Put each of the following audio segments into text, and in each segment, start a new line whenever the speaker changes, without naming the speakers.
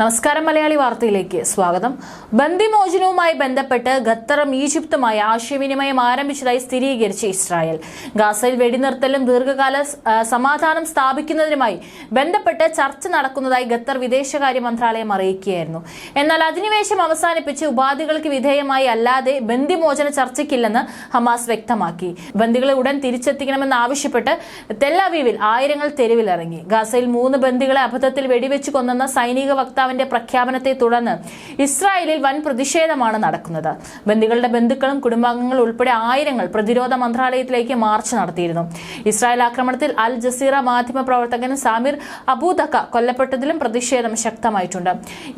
നമസ്കാരം മലയാളി വാർത്തയിലേക്ക് സ്വാഗതം. ബന്ദിമോചനവുമായി ബന്ധപ്പെട്ട് ഖത്തറും ഈജിപ്തുമായി ആശയവിനിമയം ആരംഭിച്ചതായി സ്ഥിരീകരിച്ച ഇസ്രായേൽ. ഗാസയിൽ വെടിനിർത്തലും ദീർഘകാല സമാധാനം സ്ഥാപിക്കുന്നതിനുമായി ബന്ധപ്പെട്ട് ചർച്ച നടക്കുന്നതായി ഖത്തർ വിദേശകാര്യ മന്ത്രാലയം അറിയിക്കുകയായിരുന്നു. എന്നാൽ അധിനിവേശം അവസാനിപ്പിച്ച് ഉപാധികൾക്ക് വിധേയമായി അല്ലാതെ ബന്ദിമോചന ചർച്ചയ്ക്കില്ലെന്ന് ഹമാസ് വ്യക്തമാക്കി. ബന്ദികളെ ഉടൻ തിരിച്ചെത്തിക്കണമെന്ന് ആവശ്യപ്പെട്ട് തെല്ലാവീവിൽ ആയിരങ്ങൾ തെരുവിലിറങ്ങി. ഗാസയിൽ മൂന്ന് ബന്ദികളെ അബദ്ധത്തിൽ വെടിവെച്ച് കൊന്നെന്ന സൈനിക വക്താവിന്റെ പ്രഖ്യാപനത്തെ തുടർന്ന് ഇസ്രായേലിൽ വൻ പ്രതിഷേധമാണ് നടക്കുന്നത്. ബന്ദികളുടെ ബന്ധുക്കളും കുടുംബാംഗങ്ങളും ഉൾപ്പെടെ ആയിരങ്ങൾ പ്രതിരോധ മന്ത്രാലയത്തിലേക്ക് മാർച്ച് നടത്തിയിരുന്നു. ഇസ്രായേൽ ആക്രമണത്തിൽ അൽ ജസീറ മാധ്യമ പ്രവർത്തകൻ സാമിർ അബൂദക്ക കൊല്ലപ്പെട്ടതിലും പ്രതിഷേധം ശക്തമായിട്ടുണ്ട്.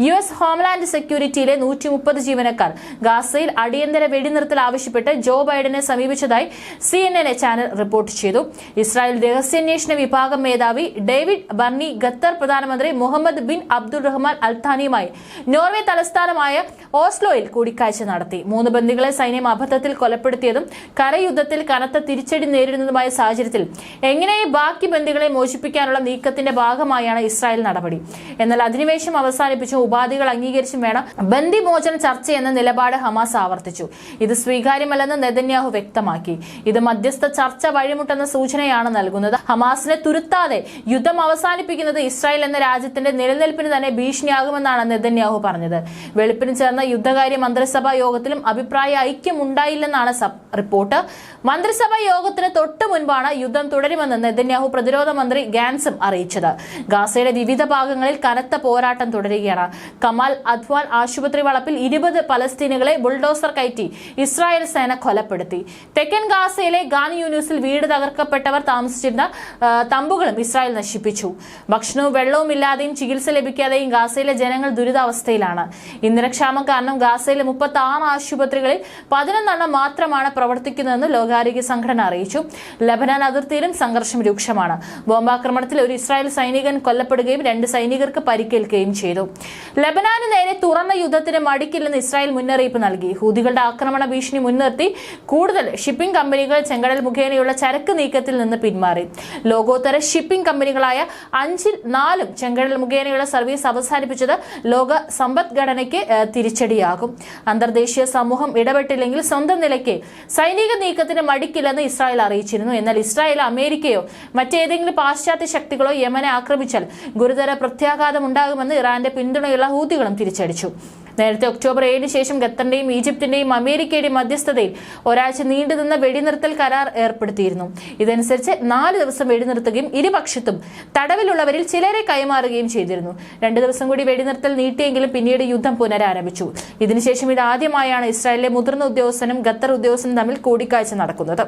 യു എസ് ഹോംലാൻഡ് സെക്യൂരിറ്റിയിലെ നൂറ്റി മുപ്പത് ജീവനക്കാർ ഗാസയിൽ അടിയന്തര വെടിനിർത്തൽ ആവശ്യപ്പെട്ട് ജോ ബൈഡനെ സമീപിച്ചതായി C N N channel report ചെയ്തു. ഇസ്രായേൽ രഹസ്യാന്വേഷണ വിഭാഗം മേധാവി ഡേവിഡ് ബർണി ഖത്തർ പ്രധാനമന്ത്രി മുഹമ്മദ് ബിൻ അബ്ദുൾ റഹ്മാൻ അൽത്താനിയുമായി നോർവേ തലസ്ഥാനമായ ഓസ്ലോയിൽ കൂടിക്കാഴ്ച നടത്തി. മൂന്ന് ബന്ദികളെ സൈന്യം അബദ്ധത്തിൽ കൊലപ്പെടുത്തിയതും കരയുദ്ധത്തിൽ കനത്ത തിരിച്ചടി നേരിടുന്നതുമായ സാഹചര്യത്തിൽ എങ്ങനെ ബാക്കി ബന്ദികളെ മോചിപ്പിക്കാനുള്ള നീക്കത്തിന്റെ ഭാഗമായാണ് ഇസ്രായേൽ നടപടി. എന്നാൽ അധിനിവേശം അവസാനിപ്പിച്ചും ഉപാധികൾ അംഗീകരിച്ചും വേണം ബന്ദിമോചന ചർച്ച എന്ന നിലപാട് ഹമാസ് ആവർത്തിച്ചു. ഇത് സ്വീകാര്യമല്ലെന്ന് നെതന്യാഹു വ്യക്തമാക്കി. ഇത് മധ്യസ്ഥ ചർച്ച വഴിമുട്ടെന്ന സൂചനയാണ് നൽകുന്നത്. ഹമാസിനെ തുരുത്താതെ യുദ്ധം അവസാനിപ്പിക്കുന്നത് ഇസ്രായേൽ എന്ന രാജ്യത്തിന്റെ നിലനിൽപ്പിന് തന്നെ ഭീഷണിയാകുമെന്നാണ് നെതന്യാഹു പറഞ്ഞത്. വെളുപ്പിന് ചേർന്ന യുദ്ധകാര്യ മന്ത്രിസഭാ യോഗത്തിലും അഭിപ്രായ ഐക്യം ഉണ്ടായില്ലെന്നാണ് റിപ്പോർട്ട്. മന്ത്രിസഭാ യോഗത്തിന് തൊട്ടു മുൻപാണ് യുദ്ധം തുടരുമെന്ന് നെതന്യാഹു പ്രതിരോധ മന്ത്രി ഗാൻസും അറിയിച്ചത്. ഗാസയുടെ വിവിധ ഭാഗങ്ങളിൽ കനത്ത പോരാട്ടം തുടരുകയാണ്. കമാൽ അദ്വാൻ ആശുപത്രി വളപ്പിൽ ഇരുപത് പലസ്തീനുകളെ ബുൾഡോസർ കയറ്റി ഇസ്രായേൽ സേന കൊലപ്പെടുത്തി. തെക്കൻ ഗാസയിലെ ഗാൻ യൂനിസിൽ വീട് തകർക്കപ്പെട്ടവർ താമസിച്ചിരുന്ന തമ്പുകളും ഇസ്രായേൽ നശിപ്പിച്ചു. ഭക്ഷണവും വെള്ളവും ഇല്ലാതെയും ചികിത്സ ലഭിക്കാതെയും ഗാസയിലെ ജനങ്ങൾ ദുരിതാവസ്ഥയിലാണ്. ഇന്ധനക്ഷാമം കാരണം ഗാസയിലെ മുപ്പത്തി ആറ് ആശുപത്രികളിൽ പതിനൊന്നെണ്ണം മാത്രമാണ് പ്രവർത്തിക്കുന്നതെന്ന് ലോകാരോഗ്യ സംഘടന അറിയിച്ചു. ലബനാൻ അതിർത്തിയിലും സംഘർഷം രൂക്ഷമാണ്. ബോംബാക്രമണത്തിൽ ഒരു ഇസ്രായേൽ സൈനികൻ കൊല്ലപ്പെടുകയും രണ്ട് സൈനികർക്ക് പരിക്കേൽക്കുകയും ചെയ്തു. ലബനാന് നേരെ തുറന്ന യുദ്ധത്തിന് മടിക്കില്ലെന്ന് ഇസ്രായേൽ മുന്നറിയിപ്പ് നൽകി. ഹൂതികളുടെ ആക്രമണ ഭീഷണി മുൻനിർത്തി കൂടുതൽ ഷിപ്പിംഗ് കമ്പനികൾ ചെങ്കടൽ മുഖേനയുള്ള ചരക്ക് നീക്കത്തിൽ നിന്ന് പിന്മാറി. ലോകോത്തര ഷിപ്പിംഗ് കമ്പനികളായ അഞ്ചിൽ നാലും ചെങ്കടൽ മുഖേനയുള്ള സർവീസ് അവസാനിപ്പിച്ചത് ലോക സമ്പദ്ഘടനയ്ക്ക് തിരിച്ചടിയാകും. അന്തർദേശീയ സമൂഹം ഇടപെട്ടില്ലെങ്കിൽ സ്വന്തം നിലയ്ക്ക് സൈനിക നീക്കത്തിന് മടിക്കില്ലെന്ന് ഇസ്രായേൽ അറിയിച്ചിരുന്നു. എന്നാൽ ഇസ്രായേൽ അമേരിക്കയോ മറ്റേതെങ്കിലും പാശ്ചാത്യ ശക്തികളോ യമനെ ആക്രമിച്ചാൽ ഗുരുതര പ്രത്യാഘാതം ഉണ്ടാകുമെന്ന് ഇറാന്റെ പിന്തുണയുള്ള ഹൂതികളും തിരിച്ചടിച്ചു. നേരത്തെ ഒക്ടോബർ ഏഴിന് ശേഷം ഖത്തറിന്റെയും ഈജിപ്തിന്റെയും അമേരിക്കയുടെയും മധ്യസ്ഥതയിൽ ഒരാഴ്ച നീണ്ടുനിന്ന വെടിനിർത്തൽ കരാർ ഏർപ്പെടുത്തിയിരുന്നു. ഇതനുസരിച്ച് നാല് ദിവസം വെടിനിർത്തുകയും ഇരുപക്ഷത്തും തടവിലുള്ളവരിൽ ചിലരെ കൈമാറുകയും ചെയ്തിരുന്നു. രണ്ടു ദിവസം കൂടി വെടിനിർത്തൽ നീട്ടിയെങ്കിലും പിന്നീട് യുദ്ധം പുനരാരംഭിച്ചു. ഇതിനുശേഷം ഇതാദ്യമായാണ് ഇസ്രായേലിലെ മുതിർന്ന ഉദ്യോഗസ്ഥനും ഖത്തർ ഉദ്യോഗസ്ഥനും തമ്മിൽ കൂടിക്കാഴ്ച നടക്കുന്നത്.